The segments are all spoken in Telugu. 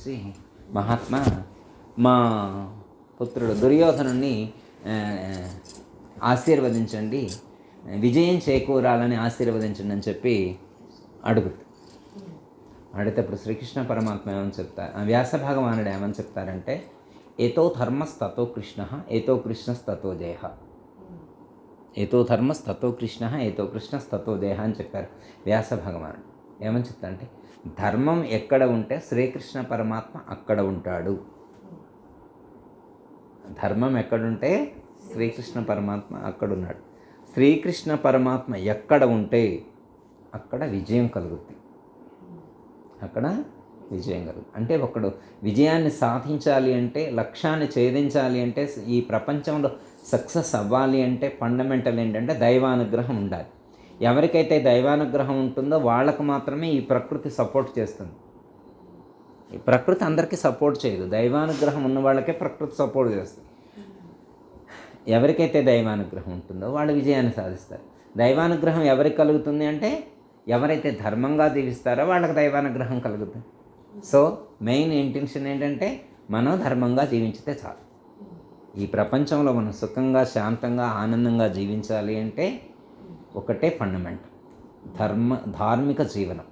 వచ్చి మహాత్మా మా పుత్రుడు దుర్యోధనుని ఆశీర్వదించండి విజయం చేకూరాలని ఆశీర్వదించండి అని చెప్పి అడుగుతుంది అడిగినప్పుడు శ్రీకృష్ణ పరమాత్మ ఏమని చెప్తారు? వ్యాస భగవానుడు ఏమని చెప్తారంటే ఏతో ధర్మస్తతో కృష్ణ ఏతో కృష్ణస్తతో జయ ఏతో ధర్మస్తతో కృష్ణ ఏతో కృష్ణస్తతో జయ అని చెప్పారు వ్యాస భగవానుడు. ఏమని చెప్తారంటే ధర్మం ఎక్కడ ఉంటే శ్రీకృష్ణ పరమాత్మ అక్కడ ఉంటాడు. ధర్మం ఎక్కడుంటే శ్రీకృష్ణ పరమాత్మ అక్కడ ఉన్నాడు శ్రీకృష్ణ పరమాత్మ ఎక్కడ ఉంటే అక్కడ విజయం కలుగుద్ది. అక్కడ విజయం కలుగుతుంది అంటే ఒకడు విజయాన్ని సాధించాలి అంటే లక్ష్యాన్ని ఛేదించాలి అంటే ఈ ప్రపంచంలో సక్సెస్ అవ్వాలి అంటే ఫండమెంటల్ ఏంటంటే దైవానుగ్రహం ఉండాలి. ఎవరికైతే దైవానుగ్రహం ఉంటుందో వాళ్ళకు మాత్రమే ఈ ప్రకృతి సపోర్ట్ చేస్తుంది. ఈ ప్రకృతి అందరికీ సపోర్ట్ చేయదు. దైవానుగ్రహం ఉన్న వాళ్ళకే ప్రకృతి సపోర్ట్ చేస్తుంది. ఎవరికైతే దైవానుగ్రహం ఉంటుందో వాళ్ళు విజయాన్ని సాధిస్తారు. దైవానుగ్రహం ఎవరికి కలుగుతుంది అంటే ఎవరైతే ధర్మంగా జీవిస్తారో వాళ్ళకి దైవానుగ్రహం కలుగుతుంది. సో మెయిన్ ఇంటెన్షన్ ఏంటంటే మనం ధర్మంగా జీవించితే చాలు. ఈ ప్రపంచంలో మనం సుఖంగా శాంతంగా ఆనందంగా జీవించాలి అంటే ఒకటే ఫండమెంట్ ధర్మ ధార్మిక జీవనం.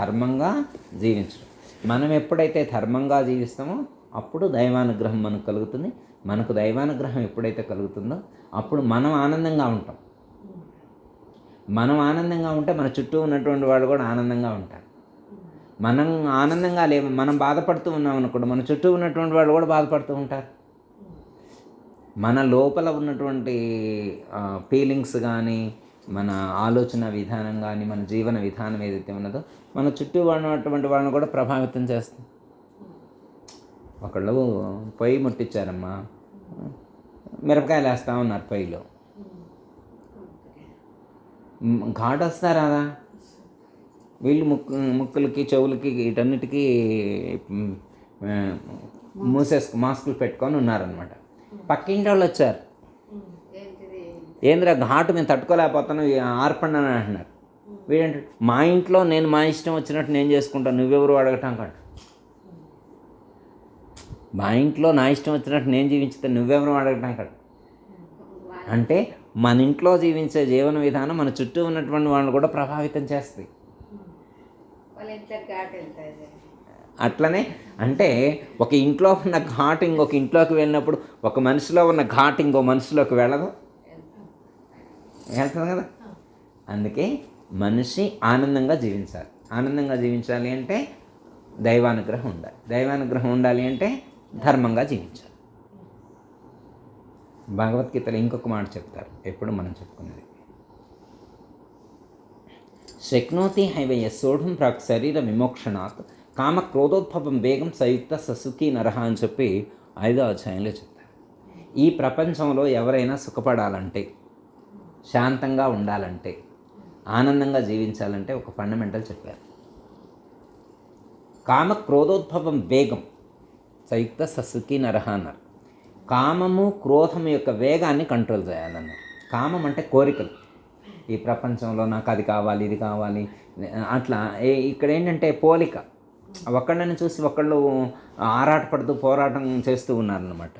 ధర్మంగా జీవించడం. మనం ఎప్పుడైతే ధర్మంగా జీవిస్తామో అప్పుడు దైవానుగ్రహం మనకు కలుగుతుంది. మనకు దైవానుగ్రహం ఎప్పుడైతే కలుగుతుందో అప్పుడు మనం ఆనందంగా ఉంటాం. మనం ఆనందంగా ఉంటే మన చుట్టూ ఉన్నటువంటి వాళ్ళు కూడా ఆనందంగా ఉంటారు. మనం ఆనందంగా లేము మనం బాధపడుతూ ఉన్నాం అనుకోండి మన చుట్టూ ఉన్నటువంటి వాళ్ళు కూడా బాధపడుతూ ఉంటారు. మన లోపల ఉన్నటువంటి ఫీలింగ్స్ కానీ మన ఆలోచన విధానం కానీ మన జీవన విధానం ఏదైతే ఉన్నదో మన చుట్టూ ఉన్నటువంటి వాళ్ళని కూడా ప్రభావితం చేస్తుంది. ఒకళ్ళు పొయ్యి ముట్టించారమ్మా మిరపకాయలు వేస్తా ఉన్నారు పొయ్యిలో. ఘాటు వస్తారా వీళ్ళు ముక్కు ముక్కులకి చెవులకి వీటన్నిటికీ మూసేసుకు మాస్కులు పెట్టుకొని ఉన్నారనమాట పక్కింటి వాళ్ళు వచ్చారు. ఏంద్రా ఘాటు మేము తట్టుకోలేకపోతున్నాం ఆర్పండి అని అంటున్నారు. వీడంటే? మా ఇంట్లో నేను మా ఇష్టం వచ్చినట్టు నేను చేసుకుంటాను నువ్వెవరు అడగటం కాదు. మా ఇంట్లో నా ఇష్టం వచ్చినట్టు నేను జీవించితే నువ్వెవరు అడగటం కాదు. అంటే మన ఇంట్లో జీవించే జీవన విధానం మన చుట్టూ ఉన్నటువంటి వాళ్ళని కూడా ప్రభావితం చేస్తుంది. అట్లనే అంటే ఒక ఇంట్లో ఉన్న ఘాటు ఇంకొక ఇంట్లోకి వెళ్ళినప్పుడు ఒక మనిషిలో ఉన్న ఘాటు ఇంకో మనిషిలోకి వెళ్ళదు. వెళ్తుంది కదా? అందుకే మనిషి ఆనందంగా జీవించాలి. ఆనందంగా జీవించాలి అంటే దైవానుగ్రహం ఉండాలి. దైవానుగ్రహం ఉండాలి అంటే ధర్మంగా జీవించాలి. భగవద్గీతలో ఇంకొక మాట చెప్తారు. ఎప్పుడు మనం చెప్పుకునేది శక్నోతి హైవయ సోఢం ప్రాక్ శరీర విమోక్షణాత్ కామ క్రోధోద్భవం వేగం సయుక్త ససుకి నరహ అని చెప్పి ఐదో అధ్యాయంలో చెప్తారు. ఈ ప్రపంచంలో ఎవరైనా సుఖపడాలంటే శాంతంగా ఉండాలంటే ఆనందంగా జీవించాలంటే ఒక ఫండమెంటల్ చెప్పారు. కామ క్రోధోద్భవం వేగం సంయుక్త ససుకి నరహ అన్నారు. కామము క్రోధం యొక్క వేగాన్ని కంట్రోల్ చేయాలన్నారు. కామం అంటే కోరికలు. ఈ ప్రపంచంలో నాకు అది కావాలి ఇది కావాలి అట్లా. ఏ- ఇక్కడ ఏంటంటే పోలిక. ఒకళ్ళని చూసి ఒకళ్ళు ఆరాటపడుతూ పోరాటం చేస్తూ ఉన్నారన్నమాట.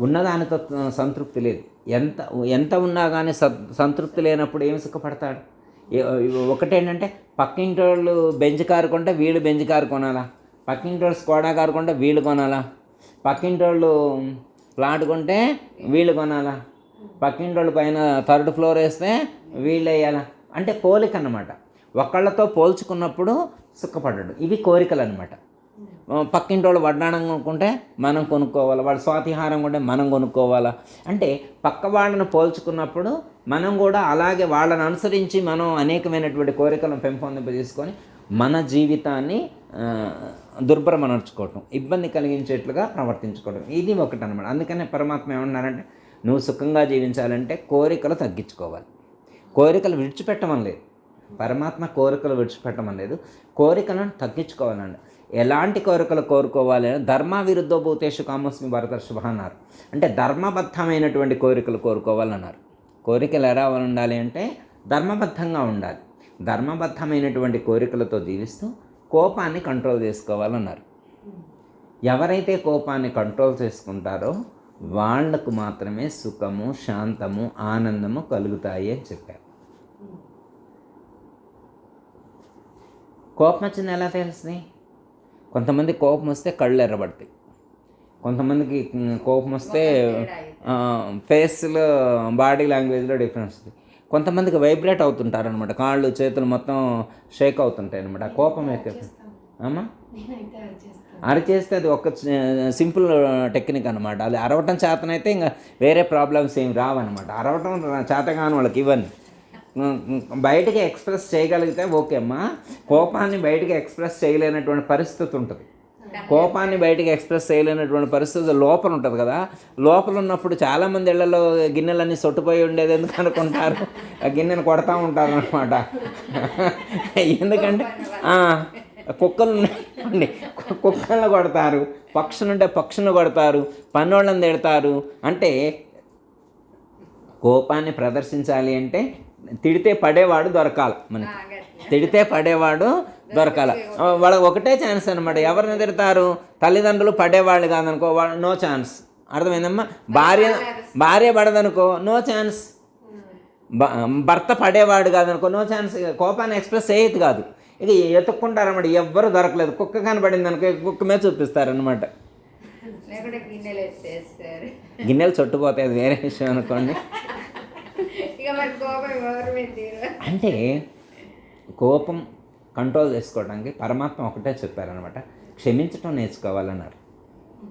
ఉన్నదానితో సంతృప్తి లేదు. ఎంత ఎంత ఉన్నా కానీ స సంతృప్తి లేనప్పుడు ఏమి సుఖపడతాడు? ఒకటేంటంటే పక్కింటి వాళ్ళు బెంచ్ కారు కొంటే వీళ్ళు బెంచ్ కారు కొనాలా? పక్కింటి వాళ్ళు స్కోడా కారు కొంటే వీళ్ళు కొనాలా? పక్కింటి వాళ్ళు ప్లాట్ కొంటే వీళ్ళు కొనాలా? పక్కింటి వాళ్ళు పైన థర్డ్ ఫ్లోర్ వేస్తే వీళ్ళు వేయాలా? అంటే పోలిక అన్నమాట ఒకళ్ళతో పోల్చుకున్నప్పుడు సుఖపడ్డాడు ఇవి కోరికలు అనమాట పక్కింటి వాళ్ళు వడ్డాణం కొనుక్కుంటే మనం కొనుక్కోవాలి? వాడు స్వాతిహారం కొంటే మనం కొనుక్కోవాలా? అంటే పక్క వాళ్ళను పోల్చుకున్నప్పుడు మనం కూడా అలాగే వాళ్ళని అనుసరించి మనం అనేకమైనటువంటి కోరికలను పెంపొందింపజేసుకొని మన జీవితాన్ని దుర్భరమనర్చుకోవటం ఇబ్బంది కలిగించేట్లుగా ప్రవర్తించుకోవడం ఇది ఒకటి అనమాట అందుకనే పరమాత్మ ఏమన్నారంటే నువ్వు సుఖంగా జీవించాలంటే కోరికలు తగ్గించుకోవాలి. కోరికలు విడిచిపెట్టమని లేదు పరమాత్మ కోరికలు విడిచిపెట్టమని లేదు కోరికలను తగ్గించుకోవాలండి ఎలాంటి కోరికలు కోరుకోవాలి ధర్మ విరుద్ధ భూతేషు కామస్మి అన్నారు. అంటే ధర్మబద్ధమైనటువంటి కోరికలు కోరుకోవాలన్నారు. కోరికలు ఎలా ఉండాలి అంటే ధర్మబద్ధంగా ఉండాలి. ధర్మబద్ధమైనటువంటి కోరికలతో జీవిస్తూ కోపాన్ని కంట్రోల్ చేసుకోవాలన్నారు. ఎవరైతే కోపాన్ని కంట్రోల్ చేసుకుంటారో వాళ్ళకు మాత్రమే సుఖము శాంతము ఆనందము కలుగుతాయి అని చెప్పారు. కోపం వచ్చింది ఎలా తెలుస్తుంది? కొంతమంది కోపం వస్తే కళ్ళు ఎర్రబడతాయి కొంతమందికి కోపం వస్తే ఫేస్లో బాడీ లాంగ్వేజ్లో డిఫరెన్స్ ఉంది కొంతమందికి వైబ్రేట్ అవుతుంటారు అనమాట కాళ్ళు చేతులు మొత్తం షేక్ అవుతుంటాయి అనమాట కోపం అయితే అమ్మా? అరిచేస్తే అది ఒక సింపుల్ టెక్నిక్ అనమాట అది అరవటం చేతనైతే ఇంకా వేరే ప్రాబ్లమ్స్ ఏమి రావన్నమాట. అరవటం చేత కాని వాళ్ళకి ఇవ్వండి బయటకి ఎక్స్ప్రెస్ చేయగలిగితే ఓకే అమ్మా. కోపాన్ని బయటకి ఎక్స్ప్రెస్ చేయలేనటువంటి పరిస్థితి ఉంటుంది. కోపాన్ని బయటకి ఎక్స్ప్రెస్ చేయలేనటువంటి పరిస్థితి లోపల ఉంటుంది కదా. లోపల ఉన్నప్పుడు చాలామంది ఇళ్ళలో గిన్నెలన్నీ సొట్టుపోయి ఉండేది ఎందుకు అనుకుంటారు? ఆ గిన్నెను కొడతా ఉంటారు అనమాట ఎందుకంటే కుక్కలు ఉన్నాయండి. కుక్కలను కొడతారు పక్షులు ఉంటే పక్షులను కొడతారు పన్నోళ్ళని తిడతారు. అంటే కోపాన్ని ప్రదర్శించాలి అంటే తిడితే పడేవాడు దొరకాలి మనకి. తిడితే పడేవాడు దొరకాల. వాళ్ళకి ఒకటే ఛాన్స్ అనమాట ఎవరిని తిడతారు? తల్లిదండ్రులు పడేవాళ్ళు కాదనుకో వాళ్ళు నో ఛాన్స్. అర్థమైందమ్మా? భార్య భార్య పడదనుకో నో ఛాన్స్. భర్త పడేవాడు కాదనుకో నో ఛాన్స్. కోపాన్ని ఎక్స్ప్రెస్ చేయదు కాదు. ఇక ఎత్తుక్కుంటారన్నమాట ఎవ్వరు దొరకలేదు. కుక్క కనబడింది అనుకో కుక్క మీద చూపిస్తారనమాట గిన్నెలు చుట్టుపోతాయి అది వేరే విషయం అనుకోండి ఇక మరి కోపం ఎవరి మీద తీరు అంటే కోపం కంట్రోల్ చేసుకోవడానికి పరమాత్మ ఒకటే చెప్పారనమాట క్షమించటం నేర్చుకోవాలన్నారు.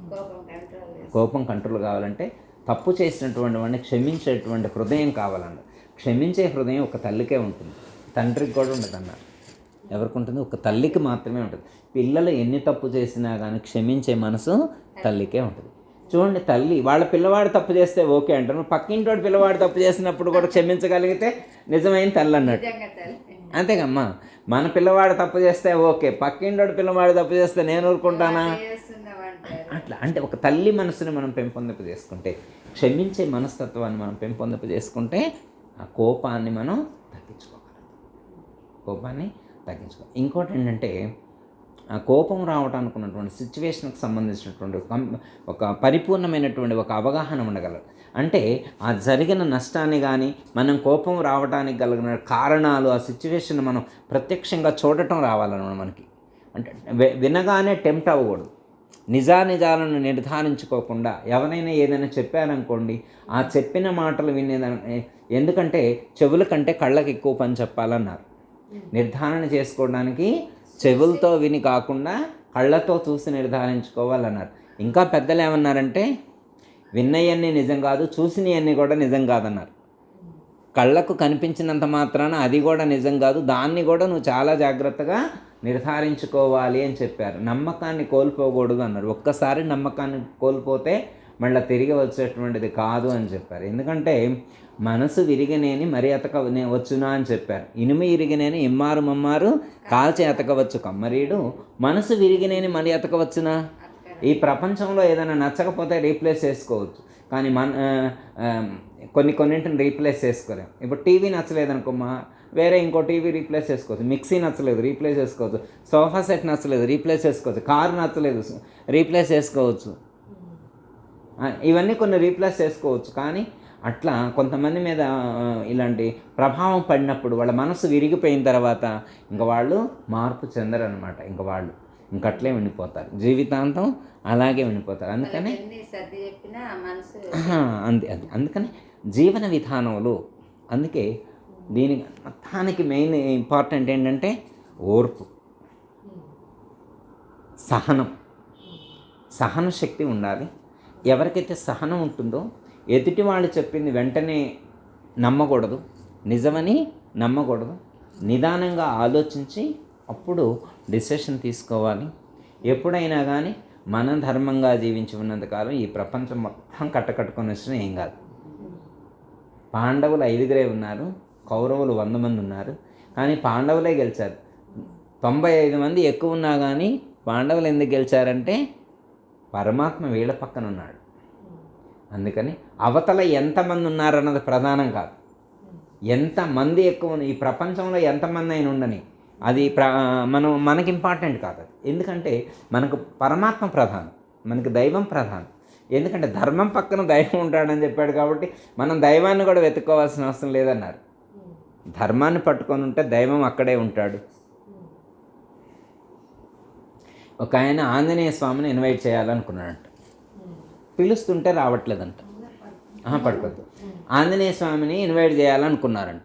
కోపం కంట్రోల్ చేసి కోపం కంట్రోల్ కావాలంటే తప్పు చేసినటువంటి వాడిని క్షమించేటువంటి హృదయం కావాలన్నారు. క్షమించే హృదయం ఒక తల్లికే ఉంటుంది. తండ్రికి కూడా ఉండదు అన్నారు ఎవరికి ఉంటుంది? ఒక తల్లికి మాత్రమే ఉంటుంది. పిల్లలు ఎన్ని తప్పు చేసినా కానీ క్షమించే మనసు తల్లికే ఉంటుంది. చూడండి తల్లి వాళ్ళ పిల్లవాడు తప్పు చేస్తే ఓకే అంటారు. పక్కింటోడు పిల్లవాడు తప్పు చేసినప్పుడు కూడా క్షమించగలిగితే నిజమైన తల్లి అన్నట్టు. అంతేగమ్మా మన పిల్లవాడు తప్పు చేస్తే ఓకే పక్కింటోడు పిల్లవాడు తప్పు చేస్తే నేను ఊరుకుంటానా? అట్లా అంటే ఒక తల్లి మనసుని మనం పెంపొందింప చేసుకుంటే క్షమించే మనస్తత్వాన్ని మనం పెంపొందింప చేసుకుంటే ఆ కోపాన్ని మనం తగ్గించుకోగలం. కోపాన్ని తగ్గించుకో ఇంకోటి ఏంటంటే కోపం రావడానికి ఉన్నటువంటి సిచ్యువేషన్కి సంబంధించినటువంటి ఒక పరిపూర్ణమైనటువంటి ఒక అవగాహన ఉండగలరు అంటే ఆ జరిగిన నష్టాన్ని కానీ మనం కోపం రావడానికి కలిగిన కారణాలు ఆ సిచ్యువేషన్ మనం ప్రత్యక్షంగా చూడటం రావాలన్నమాట మనకి. అంటే వినగానే టెంప్ట్ అవ్వకూడదు. నిజానిజాలను నిర్ధారించుకోకుండా ఎవరైనా ఏదైనా చెప్పారనుకోండి ఆ చెప్పిన మాటలు వినేదాన్ని ఎందుకంటే చెవుల కంటే కళ్ళకి ఎక్కువ పని చెప్పాలన్నారు. నిర్ధారణ చేసుకోవడానికి చెవులతో విని కాకుండా కళ్ళతో చూసి నిర్ధారించుకోవాలన్నారు. ఇంకా పెద్దలు ఏమన్నారంటే విన్నయన్నీ నిజం కాదు చూసినవన్నీ కూడా నిజం కాదన్నారు. కళ్ళకు కనిపించినంత మాత్రాన అది కూడా నిజం కాదు దాన్ని కూడా నువ్వు చాలా జాగ్రత్తగా నిర్ధారించుకోవాలి అని చెప్పారు. నమ్మకాన్ని కోల్పోకూడదు అన్నారు. ఒక్కసారి నమ్మకాన్ని కోల్పోతే మళ్ళీ తిరిగి వచ్చేటువంటిది కాదు అని చెప్పారు. ఎందుకంటే మనసు విరిగనేని మరి అతకనే వచ్చునా అని చెప్పారు. ఇనుము ఇరిగినేని ఇమ్మారు మమ్మారు కాల్చి అతకవచ్చు కమ్మరీడు మనసు విరిగినేని మరి అతకవచ్చునా ఈ ప్రపంచంలో ఏదైనా నచ్చకపోతే రీప్లేస్ చేసుకోవచ్చు. కానీ మన కొన్ని కొన్నింటిని రీప్లేస్ చేసుకోలేం. ఇప్పుడు టీవీ నచ్చలేదనుకోమా వేరే ఇంకో టీవీ రీప్లేస్ చేసుకోవచ్చు. మిక్సీ నచ్చలేదు రీప్లేస్ చేసుకోవచ్చు. సోఫా సెట్ నచ్చలేదు రీప్లేస్ చేసుకోవచ్చు. కారు నచ్చలేదు రీప్లేస్ చేసుకోవచ్చు. ఇవన్నీ కొన్ని రీప్లేస్ చేసుకోవచ్చు. కానీ అట్లా కొంతమంది మీద ఇలాంటి ప్రభావం పడినప్పుడు వాళ్ళ మనసు విరిగిపోయిన తర్వాత ఇంకా వాళ్ళు మార్పు చెందరు అనమాట ఇంకా వాళ్ళు ఇంకట్లే ఉండిపోతారు. జీవితాంతం అలాగే ఉండిపోతారు. అందుకని అంతే అది అందుకని జీవన విధానంలో అందుకే దీని మొత్తానికి మెయిన్ ఇంపార్టెంట్ ఏంటంటే ఓర్పు. సహనం. సహన శక్తి ఉండాలి. ఎవరికైతే సహనం ఉంటుందో ఎదుటి వాళ్ళు చెప్పింది వెంటనే నమ్మకూడదు. నిజమని నమ్మకూడదు. నిదానంగా ఆలోచించి అప్పుడు డిసిషన్ తీసుకోవాలి. ఎప్పుడైనా కానీ మన ధర్మంగా జీవించి ఉన్నంతకాలం ఈ ప్రపంచం మొత్తం కట్టకట్టుకొని వచ్చిన ఏం కాదు. పాండవులు ఐదుగురే ఉన్నారు. కౌరవులు వంద మంది ఉన్నారు. కానీ పాండవులే గెలిచారు. తొంభై ఐదు మంది ఎక్కువ ఉన్నా కానీ పాండవులు ఎందుకు గెలిచారంటే పరమాత్మ వీళ్ళ పక్కన ఉన్నాడు. అందుకని అవతల ఎంతమంది ఉన్నారన్నది ప్రధానం కాదు. ఎంతమంది ఎక్కువ ఈ ప్రపంచంలో ఎంతమంది అయిన ఉండని అది ప్ర మనం మనకి ఇంపార్టెంట్ కాదు అది. ఎందుకంటే మనకు పరమాత్మ ప్రధానం మనకి దైవం ప్రధానం. ఎందుకంటే ధర్మం పక్కన దైవం ఉంటాడని చెప్పాడు కాబట్టి మనం దైవాన్ని కూడా వెతుక్కోవాల్సిన అవసరం లేదన్నారు. ధర్మాన్ని పట్టుకొని ఉంటే దైవం అక్కడే ఉంటాడు. ఒక ఆయన ఆంజనేయ స్వామిని ఇన్వైట్ చేయాలనుకున్నాడంట. పిలుస్తుంటే రావట్లేదంట. ఆహా, ఆంజనేయ స్వామిని ఇన్వైట్ చేయాలనుకున్నారంట.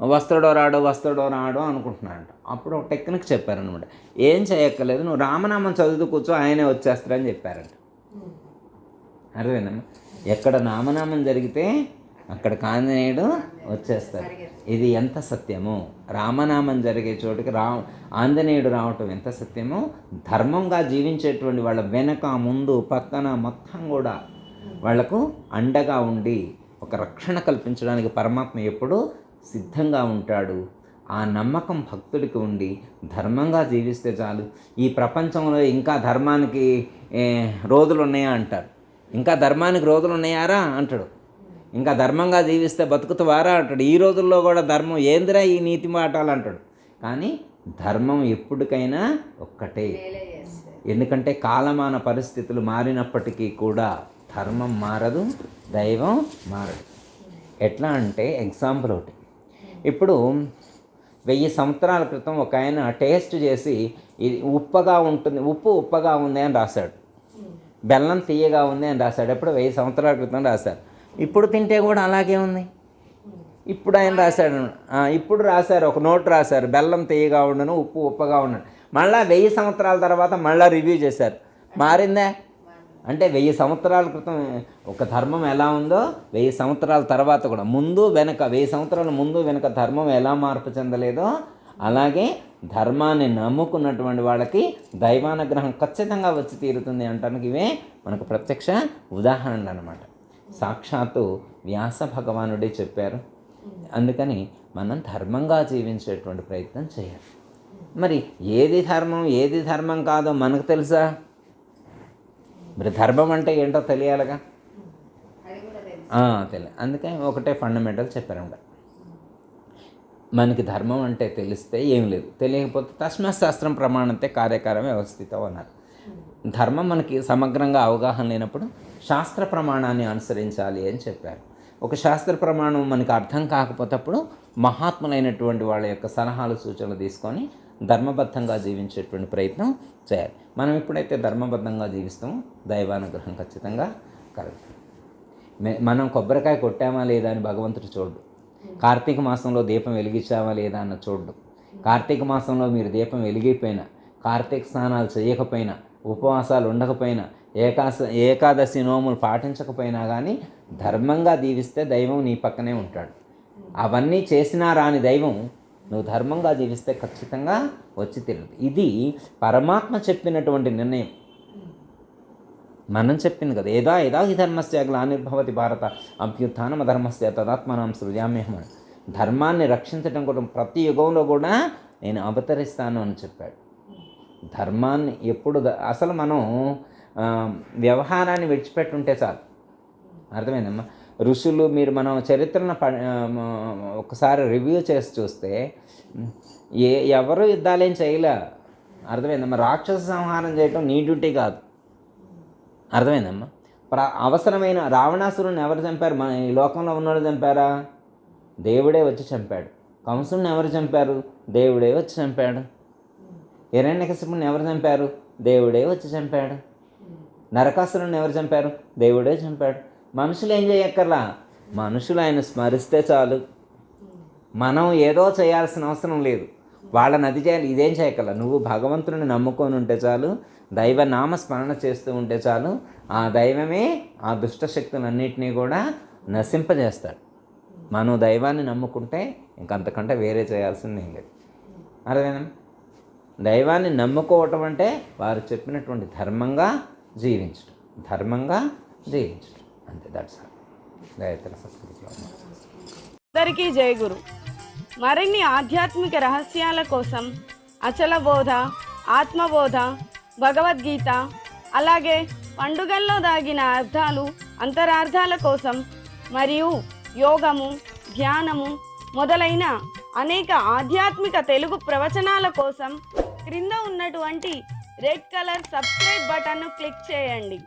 వస్తాడో రాడో వస్తాడో రాడో అనుకుంటున్నారంట. అప్పుడు ఒక టెక్నిక్ చెప్పారనమాట ఏం చేయక్కర్లేదు నువ్వు రామనామం చదువుతూ కూర్చో ఆయనే వచ్చేస్తారని చెప్పారంట. అర్థమైందమ్మా? ఎక్కడ నామనామం జరిగితే అక్కడ ఆంజనేయుడు వచ్చేస్తాడు. ఇది ఎంత సత్యము? రామనామం జరిగే చోటుకి రా ఆంజనేయుడు రావటం ఎంత సత్యమో? ధర్మంగా జీవించేటువంటి వాళ్ళ వెనక ముందు పక్కన మొత్తం కూడా వాళ్ళకు అండగా ఉండి ఒక రక్షణ కల్పించడానికి పరమాత్మ ఎప్పుడూ సిద్ధంగా ఉంటాడు. ఆ నమ్మకం భక్తుడికి ఉండి ధర్మంగా జీవిస్తే చాలు. ఈ ప్రపంచంలో ఇంకా ధర్మానికి రోజులు ఉన్నాయా అంటారు. ఇంకా ధర్మానికి రోజులు ఉన్నాయారా అంటాడు. ఇంకా ధర్మంగా జీవిస్తే బతుకుతావారా అంటాడు. ఈ రోజుల్లో కూడా ధర్మం ఏందిరా ఈ నీతి మాటలు అంటాడు. కానీ ధర్మం ఎప్పటికైనా ఒక్కటే. ఎందుకంటే కాలమాన పరిస్థితులు మారినప్పటికీ కూడా ధర్మం మారదు దైవం మారదు. ఎట్లా అంటే ఎగ్జాంపుల్ ఒకటి. ఇప్పుడు వెయ్యి సంవత్సరాల క్రితం ఒక ఆయన టేస్ట్ చేసి ఇది ఉప్పగా ఉంటుంది ఉప్పు ఉప్పగా ఉంది అని రాశాడు. బెల్లం తీయగా ఉంది అని రాశాడు. ఎప్పుడు? వెయ్యి సంవత్సరాల క్రితం రాశారు. ఇప్పుడు తింటే కూడా అలాగే ఉంది. ఇప్పుడు ఆయన రాశాడు ఇప్పుడు రాశారు ఒక నోట్ రాశారు బెల్లం తీయగా ఉండను ఉప్పు ఉప్పగా ఉండను. మళ్ళా వెయ్యి సంవత్సరాల తర్వాత మళ్ళీ రివ్యూ చేశారు. మారిందా? అంటే వెయ్యి సంవత్సరాల క్రితం ఒక ధర్మం ఎలా ఉందో వెయ్యి సంవత్సరాల తర్వాత కూడా ముందు వెనక వెయ్యి సంవత్సరాల ముందు వెనక ధర్మం ఎలా మార్పు చెందలేదో అలాగే ధర్మాన్ని నమ్ముకున్నటువంటి వాళ్ళకి దైవానుగ్రహం ఖచ్చితంగా వచ్చి తీరుతుంది అంటానికి ఇవే మనకు ప్రత్యక్ష ఉదాహరణలు అనమాట సాక్షాత్తు వ్యాస భగవానుడే చెప్పారు. అందుకని మనం ధర్మంగా జీవించేటువంటి ప్రయత్నం చేయాలి. మరి ఏది ధర్మం ఏది ధర్మం కాదో మనకు తెలుసా? మరి ధర్మం అంటే ఏంటో తెలియాలిగా? తెలియ అందుకని తెలియదు అందుకే ఒకటే ఫండమెంటల్ చెప్పారంట. మనకి ధర్మం అంటే తెలిస్తే ఏం లేదు. తెలియకపోతే తస్మశాస్త్రం ప్రమాణంతే కార్యకారం వ్యవస్థితం అన్నారు. ధర్మం మనకి సమగ్రంగా అవగాహన లేనప్పుడు శాస్త్ర ప్రమాణాన్ని అనుసరించాలి అని చెప్పారు. ఒక శాస్త్ర ప్రమాణం మనకు అర్థం కాకపోతప్పుడు మహాత్ములైనటువంటి వాళ్ళ యొక్క సలహాలు సూచనలు తీసుకొని ధర్మబద్ధంగా జీవించేటువంటి ప్రయత్నం చేయాలి. మనం ఎప్పుడైతే ధర్మబద్ధంగా జీవిస్తామో దైవానుగ్రహం ఖచ్చితంగా కలుగుతుంది. మనం కొబ్బరికాయ కొట్టామా లేదా అని భగవంతుడు చూడు కార్తీక మాసంలో దీపం వెలిగించామా లేదా అన్న చూడు కార్తీక మాసంలో మీరు దీపం వెలిగిపోయినా కార్తీక స్నానాలు చేయకపోయినా ఉపవాసాలు ఉండకపోయినా ఏకాశ ఏకాదశి నోములు పాటించకపోయినా కానీ ధర్మంగా దీవిస్తే దైవం నీ పక్కనే ఉంటాడు. అవన్నీ చేసినా రాని దైవం నువ్వు ధర్మంగా జీవిస్తే ఖచ్చితంగా వచ్చి తీరుతుంది ఇది పరమాత్మ చెప్పినటువంటి నిర్ణయం. మనం చెప్పింది కదా ఏదా ఏదా ఈ ధర్మస్య గ్లానిర్భవతి భారత అభ్యుత్థానం ధర్మస్య తదాత్మనాం సృజామ్యహం ధర్మాన్ని రక్షించడం కోసం ప్రతి యుగంలో కూడా నేను అవతరిస్తాను అని చెప్పాడు. ధర్మాన్ని ఎప్పుడు అసలు మనం వ్యవహారాన్ని విడిచిపెట్టుంటే చాలు. అర్థమైందమ్మా? ఋషులు మీరు మనం చరిత్రను ప ఒకసారి రివ్యూ చేసి చూస్తే ఏ ఎవరు యుద్ధాలేం చేయలే. అర్థమైందమ్మా? రాక్షస సంహారం చేయటం నీ డ్యూటీ కాదు. అర్థమైందమ్మా? ప్ర అవసరమైన రావణాసురుని ఎవరు చంపారు? మన ఈ లోకంలో ఉన్నవాడు చంపారా? దేవుడే వచ్చి చంపాడు. కంసుని ఎవరు చంపారు? దేవుడే వచ్చి చంపాడు. హిరణ్యకశిపుని ఎవరు చంపారు? దేవుడే వచ్చి చంపాడు. నరకాసురుని ఎవరు చంపారు? దేవుడే చంపాడు. మనుషులు ఏం చేయక్కర్లా? మనుషులు ఆయన స్మరిస్తే చాలు. మనం ఏదో చేయాల్సిన అవసరం లేదు. వాళ్ళని అది చేయాలి ఇదేం చేయగల నువ్వు భగవంతుని నమ్ముకొని ఉంటే చాలు దైవ నామ స్మరణ చేస్తూ ఉంటే చాలు ఆ దైవమే ఆ దుష్ట శక్తులన్నింటినీ కూడా నశింపజేస్తాడు. మనం దైవాన్ని నమ్ముకుంటే ఇంకంతకంటే వేరే చేయాల్సింది ఏం లేదు. అర్థమేనా దైవాన్ని నమ్ముకోవటం అంటే వారు చెప్పినటువంటి ధర్మంగా జీవించడం. ధర్మంగా జీవించడం. అంతే దట్స్ గాయత్రి సత్కృతిలో అందరికీ జయ గురు. మరిన్ని ఆధ్యాత్మిక రహస్యాల కోసం అచల బోధ ఆత్మబోధ భగవద్గీత అలాగే పండుగల్లో దాగిన అర్థాలు అంతరార్థాల కోసం మరియు యోగము ధ్యానము మొదలైన అనేక ఆధ్యాత్మిక తెలుగు ప్రవచనాల కోసం క్రింద ఉన్నటువంటి రెడ్ కలర్ సబ్స్క్రైబ్ బటన్ను క్లిక్ చేయండి.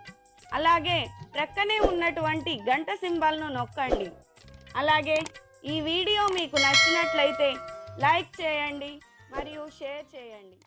అలాగే ప్రక్కనే ఉన్నటువంటి గంట సింబల్ను నొక్కండి. అలాగే ఈ వీడియో మీకు నచ్చినట్లయితే లైక్ చేయండి మరియు షేర్ చేయండి.